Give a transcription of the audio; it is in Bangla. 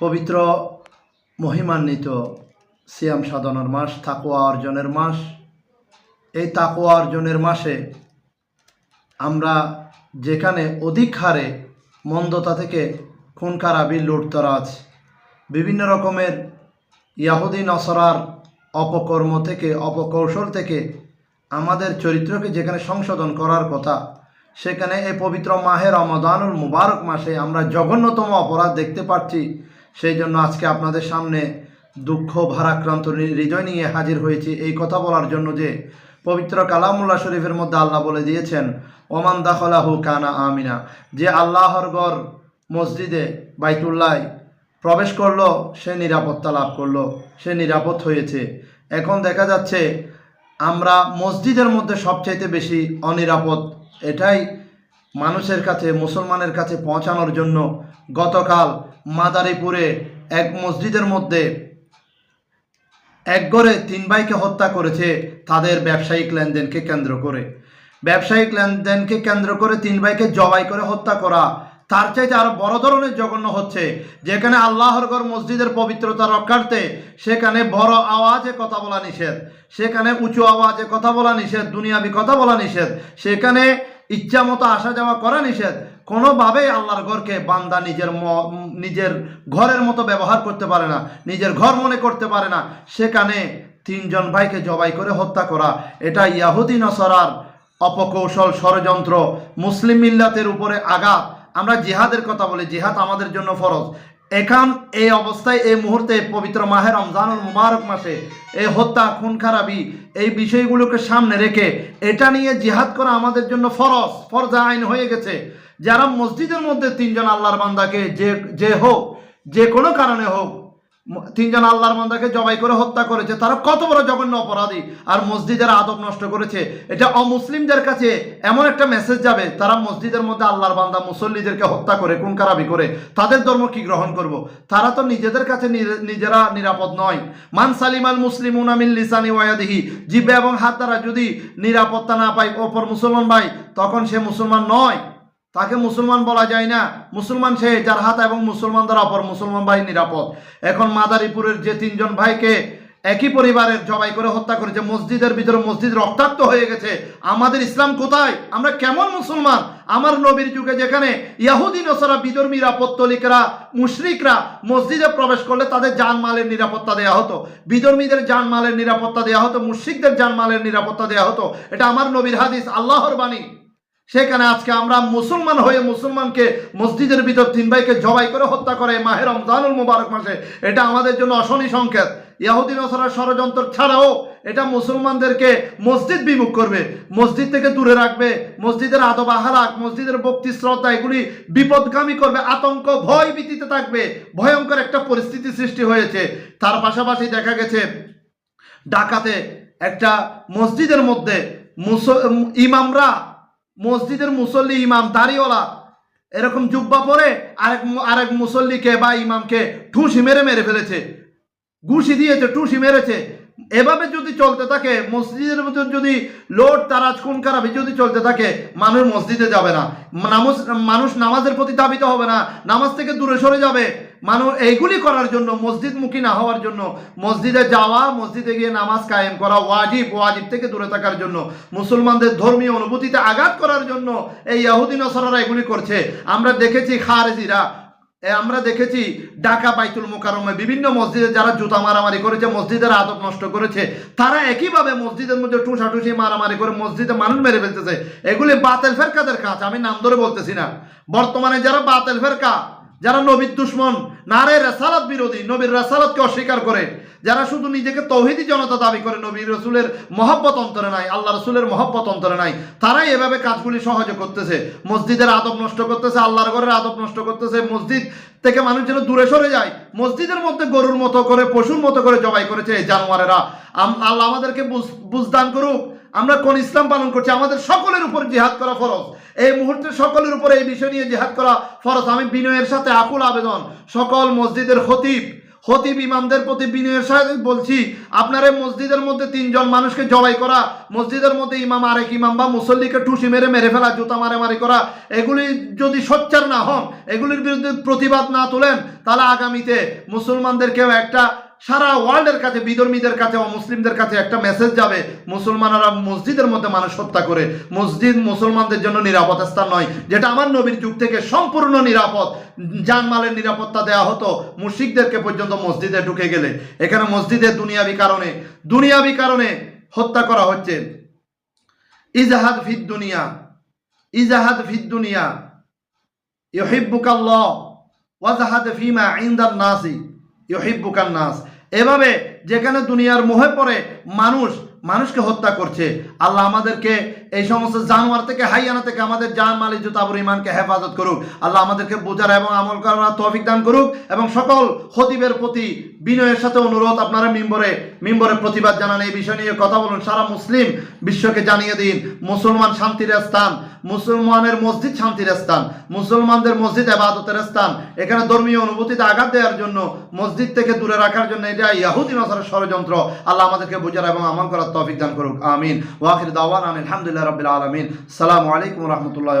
পবিত্র মহিমান্বিত সিয়াম সাধনার মাস তাকুয়া অর্জনের মাস। এই তাকুয়া অর্জনের মাসে আমরা যেখানে অধিক হারে মন্দতা থেকে খুন খারাপি লুটতরাজ বিভিন্ন রকমের ইয়াহুদি, নসরার অপকর্ম থেকে, অপকৌশল থেকে আমাদের চরিত্রকে যেখানে সংশোধন করার কথা, সেখানে এই পবিত্র মাহের রমাদানুল মুবারক মাসে আমরা জঘন্যতম অপরাধ দেখতে পাচ্ছি। সেই জন্য আজকে আপনাদের সামনে দুঃখ, ভারাক্রান্ত হৃদয় নিয়ে হাজির হয়েছি। এই কথা বলার জন্য যে পবিত্র কালামুল্লাহ শরীফের মধ্যে আল্লাহ বলে দিয়েছেন, ওমান দাখলাহু কানা আমিনা। যে আল্লাহর গড় মসজিদে বাইতুল্লাহ প্রবেশ করল, সে নিরাপত্তা লাভ করল, সে নিরাপদ হয়েছে। এখন দেখা যাচ্ছে, আমরা মসজিদের মধ্যে সবচাইতে বেশি অনিরাপদ, এটাই মানুষের কাছে, মুসলমানের কাছে পৌঁছানোর জন্য গতকাল মাদারীপুরে এক মসজিদের মধ্যে এক গড়ে তিন ভাইকে হত্যা করেছে তাদের ব্যবসায়িক লেনদেনকে কেন্দ্র করে। ব্যবসায়িক লেনদেনকে কেন্দ্র করে তিন ভাইকে জবাই করে হত্যা করা তার চাইতে আরও বড় ধরনের জঘন্য হচ্ছে, যেখানে আল্লাহর মসজিদের পবিত্রতা রক্ষার্থে সেখানে বড় আওয়াজে কথা বলা নিষেধ, সেখানে উঁচু আওয়াজে কথা বলা নিষেধ, দুনিয়াবি কথা বলা নিষেধ, সেখানে ইচ্ছা মতো আসা যাওয়া করা নিষেধ। কোনোভাবেই আল্লাহর ঘরকে বান্দা নিজের নিজের ঘরের মতো ব্যবহার করতে পারে না, নিজের ঘর মনে করতে পারে না। সেখানে তিনজন ভাইকে জবাই করে হত্যা করা, এটা ইয়াহুদি নসরার অপকৌশল ষড়যন্ত্র। মুসলিম মিল্লাতের উপরে আঘাত। আমরা জিহাদের কথা বলি, জিহাদ আমাদের জন্য ফরজ। এখান এই অবস্থায় এই মুহূর্তে পবিত্র মাহে রমজানুল মুবারক মাসে এই হত্যা, খুন, খারাপি এই বিষয়গুলোকে সামনে রেখে এটা নিয়ে জিহাদ করা আমাদের জন্য ফরজ, ফরজা আইন হয়ে গেছে। যারা মসজিদের মধ্যে তিনজন আল্লাহর বান্দাকে যে যে হোক, যে কোনো কারণে হোক তিনজন আল্লাহর বান্দাকে জবাই করে হত্যা করেছে। তারা কত বড় জঘন্য অপরাধী। আর মসজিদের আদব নষ্ট করেছে। এটা অমুসলিমদের কাছে এমন একটা মেসেজ যাবে, তারা মসজিদের মধ্যে আল্লাহর বান্দা মুসল্লিদেরকে হত্যা করে কোন কারাবি করে, তাদের ধর্ম কি গ্রহণ করব। তারা তো নিজেদের কাছে নিজে- নিজেরা নিরাপদ নয়। মান সালিমাল মুসলিম উনামিল লিসানি ওয়াদিহি জিব্বে এবং হাত দ্বারা যদি নিরাপত্তা না পায়, অপর মুসলমান ভাই, তখন সে মুসলমান নয়। তাকে মুসলমান বলা যায় না। মুসলমান সে যার হাত এবং মুসলমান দ্বারা অপর মুসলমান ভাই নিরাপদ। এখন মাদারীপুরের যে তিনজন ভাইকে একই পরিবারের জবাই করে হত্যা করেছে, মসজিদের ভিতরে মসজিদ রক্তাক্ত হয়ে গেছে। আমাদের ইসলাম কোথায়? আমরা কেমন মুসলমান? আমার নবীর যুগে যেখানে ইয়াহুদি, নসরা বিধর্মীরা পত্তলিকরা মুশরিকরা মসজিদে প্রবেশ করলে তাদের জানমালের নিরাপত্তা দেওয়া হতো। বিধর্মীদের জানমালের নিরাপত্তা দেওয়া হতো, মুশরিকদের জানমালের নিরাপত্তা দেওয়া হতো। এটা আমার নবীর হাদিস, আল্লাহর বাণী। সেখানে আজকে আমরা মুসলমান হয়ে মুসলমানকে মসজিদের ভিতর তিন ভাইকে জবাই করে হত্যা করে মাহের রমজানুল মুবারক মাসে। এটা আমাদের জন্য অশনি সংকেত। ইয়াহুদ্দিন নসরার ষড়যন্ত্র ছাড়াও এটা মুসলমানদেরকে মসজিদ বিমুখ করবে। মসজিদ থেকে দূরে রাখবে। মসজিদের আদব আহারাক মসজিদের ভক্তি শ্রদ্ধা, এগুলি বিপদগামী করবে। আতঙ্ক, ভয় ভীতিতে থাকবে। ভয়ঙ্কর একটা পরিস্থিতি সৃষ্টি হয়েছে। তার পাশাপাশি দেখা গেছে, ঢাকাতে একটা মসজিদের মধ্যে ইমামরা মসজিদের মুসল্লি ইমাম, দাড়িওয়ালা। এরকম জুব্বা পরে আরেক আরেক মুসল্লিকে বা ইমামকে ঠুসি মেরে মেরে ফেলেছে। ঘুষি দিয়েছে টুসি মেরেছে। এভাবে যদি চলতে থাকে, মসজিদের ভিতর যদি লোড, তারাজ, খুন, খারাপি যদি চলতে থাকে, মানুষ মসজিদে যাবে না। নামাজ মানুষ নামাজের প্রতি দাবিত হবে না, নামাজ থেকে দূরে সরে যাবে। মানুষ এইগুলি করার জন্য, মসজিদমুখী না হওয়ার জন্য, মসজিদে যাওয়া, মসজিদে গিয়ে নামাজ কায়েম করা ওয়াজিব ওয়াজিব থেকে দূরে থাকার জন্য, মুসলমানদের ধর্মীয় অনুভূতিতে আঘাত করার জন্য এই ইয়াহুদিন নসরারা এগুলি করছে। আমরা দেখেছি খারেজিরা আমরা দেখেছি ঢাকা, বাইতুল মোকারমে বিভিন্ন মসজিদে যারা জুতা মারামারি করেছে, মসজিদের আদব নষ্ট করেছে, তারা একইভাবে মসজিদের মধ্যে টুসাটুসি মারামারি করে মসজিদে মানুষ মেরে ফেলতেছে। এগুলি বাতেল ফেরকাদের কাজ, আমি নাম ধরে বলতেছি না। বর্তমানে যারা বাতেল ফেরকা যারা নবীর দুশ্মন নারে রেসালাত বিরোধী, নবীর রেসালাতকে অস্বীকার করে, যারা শুধু নিজেকে তৌহিদি জনতা দাবি করে, নবীর রসুলের মহব্বত অন্তরে নাই, আল্লাহ রসুলের মহব্বত অন্তরে নাই, তারাই এভাবে কাজগুলি সহজে করতেছে। মসজিদের আদব নষ্ট করতেছে, আল্লাহর ঘরের আদব নষ্ট করতেছে, মসজিদ থেকে মানুষ যেন দূরে সরে যায়, মসজিদের মধ্যে গরুর মতো করে, পশুর মতো করে জবাই করেছে এই জানোয়ারেরা। আল্লাহ আমাদেরকে বুঝ- বুঝদান করুক আমরা কোন ইসলাম পালন করছি, আমাদের সকলের উপর জিহাদ করা ফরজ। এই মুহূর্তে সকলের উপর এই বিষয় নিয়ে জিহাদ করা ফরজ। আমি বিনয়ের সাথে আকুল আবেদন, সকল মসজিদের খতিব হতিব ইমামদের প্রতি বিনয়ের সাথে বলছি, আপনার মসজিদের মধ্যে তিনজন মানুষকে জবাই করা, মসজিদের মধ্যে ইমাম, আরেক ইমাম বা মুসল্লিকে টুসি মেরে মেরে ফেলা, জুতা মারে মারি করা, এগুলি যদি সোচ্চার না হন, এগুলির বিরুদ্ধে প্রতিবাদ না তোলেন, তাহলে আগামীতে মুসলমানদেরকেও একটা সারা ওয়ার্ল্ডের কাছে, বিধর্মীদের কাছে ও মুসলিমদের কাছে একটা মেসেজ যাবে, মুসলমানরা মসজিদের মধ্যে মানুষ হত্যা করে। মসজিদ মুসলমানদের জন্য নিরাপদ স্থান নয়, যেটা আমার নবীর যুগ থেকে সম্পূর্ণ নিরাপদ। জানমালের নিরাপত্তা দেওয়া হতো মুশিকদেরকে পর্যন্ত মসজিদে ঢুকে গেলে। এখানে মসজিদে দুনিয়াবি কারণে দুনিয়াবি কারণে হত্যা করা হচ্ছে। ইজাহাদ ফিদ দুনিয়া, ইজাহাদ ফিদ দুনিয়া। ইহিব্বুকাল্লাহ ওয়াজাহাদ ফিমা ইনদান নাসি ইহিব্বুকান নাস। এভাবে যেখানে দুনিয়ার মোহে পড়ে, মানুষ, মানুষকে হত্যা করছে। আল্লাহ আমাদেরকে এই সমস্ত জানোয়ার থেকে, হাইয়ানা থেকে আমাদের জান, মালি জুতাবুর ইমানকে হেফাজত করুক। আল্লাহ আমাদেরকে বোঝার এবং আমল করার তৌফিক দান করুক এবং সকল খতিবের প্রতি বিনয়ের সাথে অনুরোধ আপনারা মিম্বরে মিম্বরে প্রতিবাদ জানান। এই বিষয় নিয়ে কথা বলুন। সারা মুসলিম বিশ্বকে জানিয়ে দিন, মুসলমান শান্তির স্থান। মুসলমানের মসজিদ শান্তির স্থান, মুসলমানদের মসজিদ আবাদতের স্থান। এখানে ধর্মীয় অনুভূতিতে আঘাত দেওয়ার জন্য মসজিদ থেকে দূরে রাখার জন্য এটা ইয়াহুদি নসারের ষড়যন্ত্র। আল্লাহ আমাদেরকে বোঝার এবং আমল করার তফিক দান করুক। আমিন। ওয়াকির দাওয়ান আলহামদুলিল্লাহ রবিল আলমিন। সালামু আলাইকুম রহমতুল্লাহ